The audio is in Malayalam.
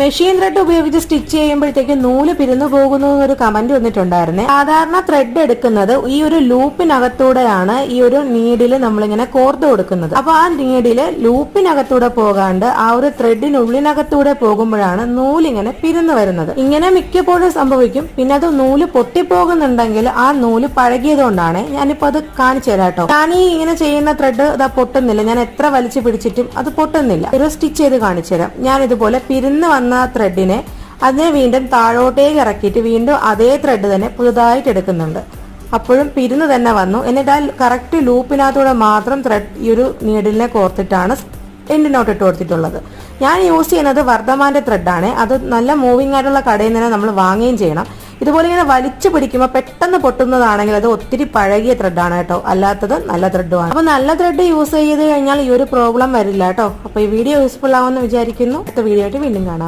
മെഷീൻ ത്രെഡ് ഉപയോഗിച്ച് സ്റ്റിച്ച് ചെയ്യുമ്പോഴത്തേക്ക് നൂൽ പിരിന്നു പോകുന്നു എന്നൊരു കമന്റ് വന്നിട്ടുണ്ടായിരുന്നേ. സാധാരണ ത്രെഡ് എടുക്കുന്നത് ഈ ഒരു ലൂപ്പിനകത്തൂടെയാണ് ഈ ഒരു നീഡിൽ നമ്മളിങ്ങനെ കോർത്ത് കൊടുക്കുന്നത്. അപ്പൊ ആ നീഡിൽ ലൂപ്പിനകത്തൂടെ പോകാണ്ട് ആ ഒരു ത്രെഡിനുള്ളിനകത്തൂടെ പോകുമ്പോഴാണ് നൂലിങ്ങനെ പിരിന്നു വരുന്നത്. ഇങ്ങനെ മിക്കപ്പോഴും സംഭവിക്കും. പിന്നെ അത് നൂൽ പൊട്ടിപ്പോകുന്നുണ്ടെങ്കിൽ ആ നൂൽ പഴകിയതുകൊണ്ടാണ് ഞാനിപ്പോ അത് കാണിച്ചു തരാം കേട്ടോ. ഞാൻ ഈ ഇങ്ങനെ ചെയ്യുന്ന ത്രെഡ് ഇതാ പൊട്ടുന്നില്ല. ഞാൻ എത്ര വലിച്ചു പിടിച്ചിട്ടും അത് പൊട്ടുന്നില്ല. ഒരു സ്റ്റിച്ച് ചെയ്ത് കാണിച്ചു തരാം. ഞാൻ ഇതുപോലെ പിരിന്ന് വന്ന ത്രെഡിനെ അതിനെ വീണ്ടും താഴോട്ടേക്ക് ഇറക്കിയിട്ട് വീണ്ടും അതേ ത്രെഡ് തന്നെ പുതുതായിട്ട് എടുക്കുന്നുണ്ട്. അപ്പോഴും പിരിന്ന് തന്നെ വന്നു. എന്നിട്ട് ആ കറക്റ്റ് ലൂപ്പിനകത്തൂടെ മാത്രം ത്രെഡ് ഈ ഒരു നീഡിലിനെ കോർത്തിട്ടാണ് എൻഡിനോട്ട് ഇട്ട് കൊടുത്തിട്ടുള്ളത്. ഞാൻ യൂസ് ചെയ്യുന്നത് വർദ്ധമാന്റെ ത്രെഡാണ് അത് നല്ല മൂവിങ് ആയിട്ടുള്ള കടയിൽ നിന്ന് നമ്മൾ വാങ്ങുകയും ചെയ്യണം. ഇതുപോലെ ഇങ്ങനെ വലിച്ചു പിടിക്കുമ്പോൾ പെട്ടെന്ന് പൊട്ടുന്നതാണെങ്കിൽ അത് ഒത്തിരി പഴകിയ ത്രെഡാണ് കേട്ടോ. അല്ലാത്തത് നല്ല ത്രെഡുമാണ് അപ്പൊ നല്ല ത്രെഡ് യൂസ് ചെയ്ത് കഴിഞ്ഞാൽ ഈ ഒരു പ്രോബ്ലം വരില്ല കേട്ടോ. അപ്പൊ ഈ വീഡിയോ യൂസ്ഫുൾ ആവുമെന്ന് വിചാരിക്കുന്നു. അടുത്ത വീഡിയോ ആയിട്ട് വീണ്ടും കാണാം.